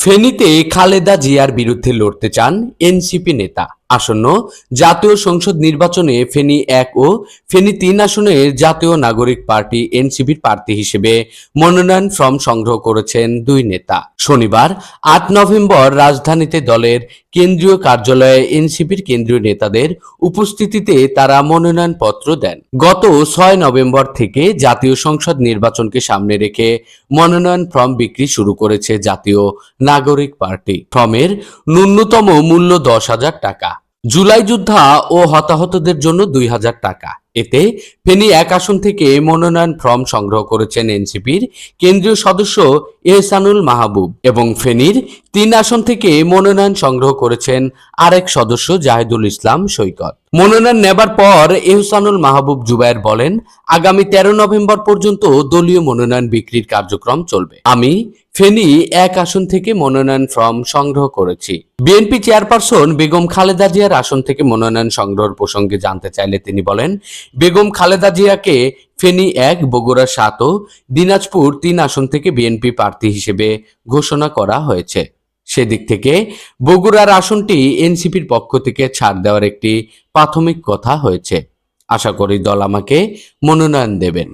ফেনীতে খালেদা জিয়ার বিরুদ্ধে লড়তে চান এনসিপি নেতা। আসন্ন জাতীয় সংসদ নির্বাচনে ফেনী এক ও ফেনী তিন আসনে জাতীয় নাগরিক পার্টি এনসিপির প্রার্থী হিসেবে মনোনয়ন ফর্ম সংগ্রহ করেছেন দুই নেতা। শনিবার, আট নভেম্বর রাজধানীতে দলের কেন্দ্রীয় কার্যালয়ে এনসিপির কেন্দ্রীয় নেতাদের উপস্থিতিতে তারা মনোনয়নপত্র দেন। গত ছয় নভেম্বর থেকে জাতীয় সংসদ নির্বাচনকে সামনে রেখে মনোনয়ন ফর্ম বিক্রি শুরু করেছে জাতীয় নাগরিক পার্টি। ফর্মের ন্যূনতম মূল্য দশ হাজার টাকা। জুলাই যোদ্ধা ও হতাহতদের জন্য দুই হাজার টাকা। এতে ফেনী এক আসন থেকে মনোনয়ন ফর্ম সংগ্রহ করেছেন এনসিপির কেন্দ্রীয় সদস্য এহসানুল মাহবুব এবং ফেনীর তিন আসন থেকে মনোনয়ন সংগ্রহ করেছেন আরেক সদস্য জাহিদুল ইসলাম সৈকত। মনোনয়ন নেবার পর এহসানুল মাহবুব জুবায়ের বলেন, আগামী তেরো নভেম্বর পর্যন্ত দলীয় মনোনয়ন বিক্রির কার্যক্রম চলবে। আমি ফেনী এক আসন থেকে মনোনয়ন ফর্ম সংগ্রহ করেছি। বিএনপি চেয়ারপারসন বেগম খালেদা জিয়ার আসন থেকে মনোনয়ন সংগ্রহের প্রসঙ্গে জানতে চাইলে তিনি বলেন বেগম খালেদা জিয়াকে ফেনী এক, বগুড়া সাত ও দিনাজপুর তিন আসন থেকে বিএনপি প্রার্থী হিসেবে ঘোষণা করা হয়েছে। সেদিক থেকে বগুড়ার আসনটি এনসিপির পক্ষ থেকে ছাড় দেওয়ার একটি প্রাথমিক কথা হয়েছে। আশা করি দল আমাকে মনোনয়ন দেবেন।